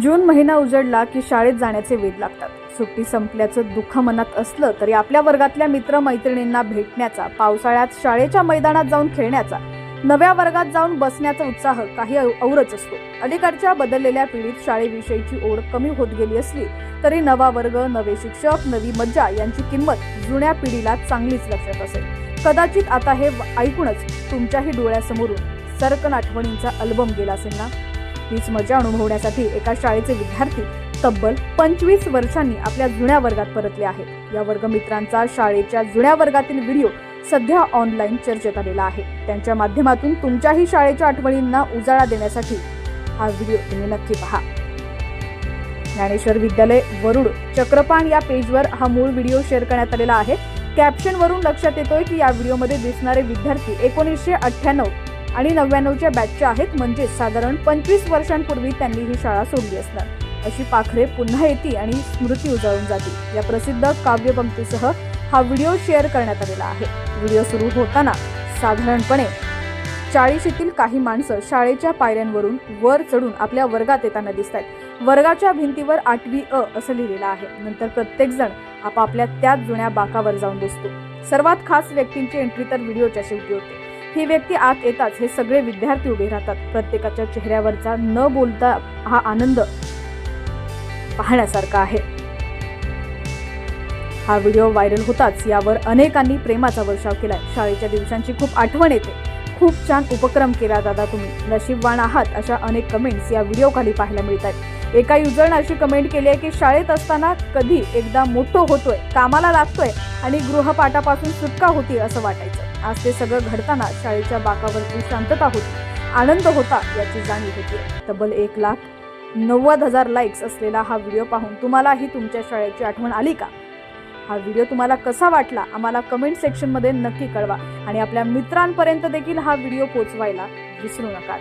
जून महिना उजडला की शाळेत जाण्याचे वेध लागतात. सुट्टी संपल्याचं दुःख मनात असलं तरी आपल्या वर्गातल्या मित्रमैत्रिणींना भेटण्याचा पावसाळ्यात शाळेच्या मैदानात जाऊन खेळण्याचा नव्या वर्गात जाऊन बसण्याचा उत्साह काही औरच असतो. अलीकडच्या बदललेल्या पिढीत शाळेविषयीची ओढ कमी होत गेली असली तरी नवा वर्ग नवे शिक्षक नवी मज्जा यांची किंमत जुन्या पिढीला चांगलीच लक्षात असेल. कदाचित आता हे ऐकूनच तुमच्याही डोळ्यासमोरून सरकन आठवणींचा अल्बम गेला असेल ना? हीच मजा अनुभवण्यासाठी एका शाळेचे विद्यार्थी तब्बल पंचवीस वर्षांनी आपल्या जुन्या वर्गात परतले आहेत. या वर्गमित्रांचा शाळेच्या जुन्या वर्गातील व्हिडिओ सध्या ऑनलाईन चर्चेत आलेला आहे. त्यांच्या माध्यमातून तुमच्याही शाळेच्या आठवणींना उजाळा देण्यासाठी हा व्हिडिओ तुम्ही नक्की पहा. ज्ञानेश्वर विद्यालय वरुड चक्रपाण या पेजवर हा मूळ व्हिडिओ शेअर करण्यात आलेला आहे. कॅप्शनवरून लक्षात येतोय की या व्हिडिओमध्ये दिसणारे विद्यार्थी एकोणीसशे अठ्ठ्याण्णव आणि नव्याण्णवच्या बॅचच्या आहेत म्हणजे साधारण पंचवीस वर्षांपूर्वी त्यांनी ही शाळा सोडली असणार. अशी पाखरे पुन्हा येतील आणि स्मृती उजळून जातील या प्रसिद्ध काव्यपंक्तीसह हा व्हिडिओ शेअर करण्यात आलेला आहे. व्हिडिओ सुरू होताना साधारणपणे चाळीशीतील काही माणसं शाळेच्या पायऱ्यांवरून वर चढून आपल्या वर्गात येताना दिसत आहेत वर्गाच्या भिंतीवर आठवी अ असं लिहिलेलं आहे. नंतर प्रत्येकजण आपापल्या त्याच जुन्या बाकावर जाऊन बसतो. सर्वात खास व्यक्तींची एंट्री तर व्हिडिओच्या शेवटी होते. ही व्यक्ती आत येताच हे सगळे विद्यार्थी उभे राहतात. प्रत्येकाच्या चेहऱ्यावरचा न बोलता हा आनंद पाहण्यासारखा आहे. हा व्हिडिओ व्हायरल होताच यावर अनेकांनी प्रेमाचा वर्षाव केलाय. शाळेच्या दिवसांची खूप आठवण येते. खूप छान उपक्रम केला दादा तुम्ही. नशीबवान आहात अशा अनेक कमेंट्स या व्हिडिओ खाली पाहायला मिळत आहेत एका युजरनं अशी कमेंट केली आहे की शाळेत असताना कधी एकदा मोठं होतोय कामाला लागतोय आणि गृहपाठापासून सुटका होती असं वाटायचं. आज ते सगळं घडताना शाळेच्या बाकावरची शांतता होती. आनंद होता याची जाणीव होती. तब्बल एक लाख नव्वद हजार लाईक्स असलेला हा व्हिडिओ पाहून तुम्हालाही तुमच्या शाळेची आठवण आली का? हा व्हिडिओ तुम्हाला कसा वाटला आम्हाला कमेंट सेक्शनमध्ये नक्की कळवा आणि आपल्या मित्रांपर्यंत देखील हा व्हिडिओ पोचवायला विसरू नका.